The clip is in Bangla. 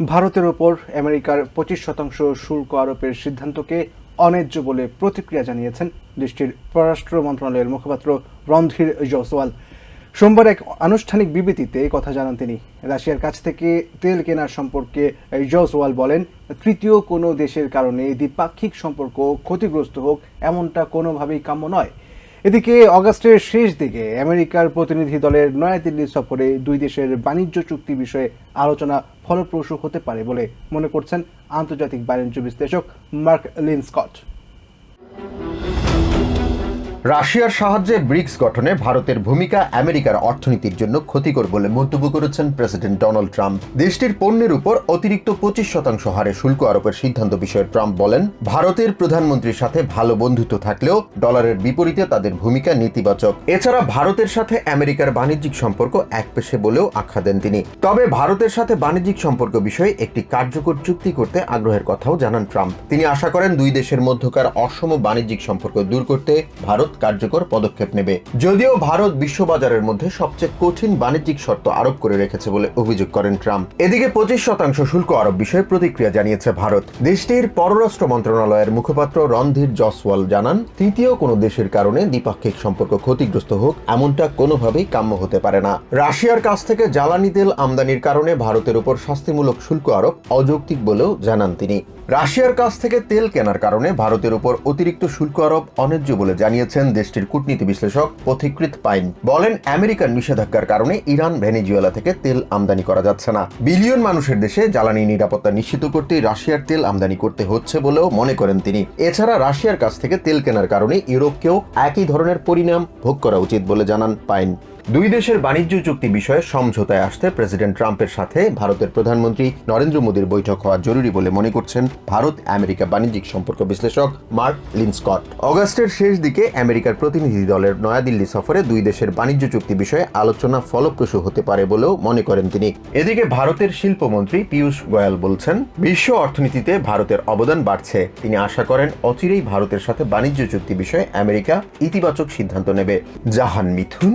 ভারতের ওপর আমেরিকার পঁচিশ শতাংশ শুল্ক আরোপের সিদ্ধান্তকে অন্যায্য বলে প্রতিক্রিয়া জানিয়েছেন দেশটির পররাষ্ট্র মন্ত্রণালয়ের মুখপাত্র রণধীর জয়সওয়াল। সোমবার এক আনুষ্ঠানিক বিবৃতিতে কথা জানান তিনি। রাশিয়ার কাছ থেকে তেল কেনার সম্পর্কে জয়সওয়াল বলেন, তৃতীয় কোনো দেশের কারণে দ্বিপাক্ষিক সম্পর্ক ক্ষতিগ্রস্ত হোক, এমনটা কোনোভাবেই কাম্য নয়। এদিকে অগাস্টের শেষ দিকে আমেরিকার প্রতিনিধি দলের নয়াদিল্লি সফরে দুই দেশের বাণিজ্য চুক্তি বিষয়ে আলোচনা ফলপ্রসূ হতে পারে বলে মনে করছেন আন্তর্জাতিক বাণিজ্য বিশ্লেষক মার্ক লিন স্কট। রাশিয়ার সাহায্যে ব্রিক্স গঠনে ভারতের ভূমিকা আমেরিকার অর্থনীতির জন্য ক্ষতিকর বলে মন্তব্য করেছেন প্রেসিডেন্ট ডোনাল্ড ট্রাম্প। দেশটির পণ্যের উপর অতিরিক্ত পঁচিশ শতাংশ হারে শুল্ক আরোপের সিদ্ধান্ত বিষয়ে ট্রাম্প বলেন, ভারতের প্রধানমন্ত্রীর সাথে ভালো বন্ধুত্ব থাকলেও ডলারের বিপরীতে তাদের ভূমিকা নেতিবাচক। এছাড়া ভারতের সাথে আমেরিকার বাণিজ্যিক সম্পর্ক এক পেশে বলেও আখ্যা দেন তিনি। তবে ভারতের সাথে বাণিজ্যিক সম্পর্ক বিষয়ে একটি কার্যকর চুক্তি করতে আগ্রহের কথাও জানান ট্রাম্প। তিনি আশা করেন দুই দেশের মধ্যকার অসম বাণিজ্যিক সম্পর্ক দূর করতে ভারত কার্যকর পদক্ষেপ নেবে। যদিও ভারত বিশ্ববাজারের মধ্যে সবচেয়ে কঠিন বাণিজ্যিক শর্ত আরোপ করে রেখেছে বলে অভিযোগ করেন ট্রাম্প। এদিকে পঁচিশ শতাংশ শুল্ক আরোপ বিষয়ে প্রতিক্রিয়া জানিয়েছে ভারত। দেশটির পররাষ্ট্র মন্ত্রণালয়ের মুখপাত্র রণধীর জসওয়াল জানান, তৃতীয় কোনো দেশের কারণে দ্বিপাক্ষিক সম্পর্ক ক্ষতিগ্রস্ত হোক, এমনটা কোনোভাবেই কাম্য হতে পারে না। রাশিয়ার কাছ থেকে জ্বালানি তেল আমদানির কারণে ভারতের উপর শাস্তিমূলক শুল্ক আরোপ অযৌক্তিক বলেও জানান তিনি। রাশিয়ার কাছ থেকে তেল কেনার কারণে ভারতের উপর অতিরিক্ত শুল্ক আরোপ অন্যায্য বলে জানিয়েছেন দেশটির কূটনীতি বিশ্লেষক পথিকৃত পাইন বলেন আমেরিকান নিষেধাজ্ঞার কারণে ইরান ভেনেজুয়েলা থেকে তেল আমদানি করা যাচ্ছে না। বিলিয়ন মানুষের দেশে জ্বালানি নিরাপত্তা নিশ্চিত করতে রাশিয়ার তেল আমদানি করতে হচ্ছে বলেও মনে করেন তিনি। এছাড়া রাশিয়ার কাছ থেকে তেল কেনার কারণে ইউরোপকেও একই ধরনের পরিণাম ভোগ করা উচিত বলে জানান পাইন। দুই দেশের বাণিজ্য চুক্তি বিষয়ে সমঝোতায় আসতে প্রেসিডেন্ট ট্রাম্পের সাথে ভারতের প্রধানমন্ত্রী নরেন্দ্র মোদীর বৈঠক হওয়া জরুরি বলে মনে করছেন ভারত আমেরিকা বাণিজ্যিক সম্পর্ক বিশ্লেষক মার্ক লিনস্কট। অগাস্টের শেষ দিকে আমেরিকার প্রতিনিধি দলের নয়াদিল্লি সফরে দুই দেশের বাণিজ্য চুক্তি বিষয়ে আলোচনা ফলপ্রসূ হতে পারে বলেও মনে করেন তিনি। এদিকে ভারতের শিল্পমন্ত্রী পীয়ূষ গোয়াল বলছেন, বিশ্ব অর্থনীতিতে ভারতের অবদান বাড়ছে। তিনি আশা করেন অচিরেই ভারতের সাথে বাণিজ্য চুক্তি বিষয়ে আমেরিকা ইতিবাচক সিদ্ধান্ত নেবে। Jahan Mithun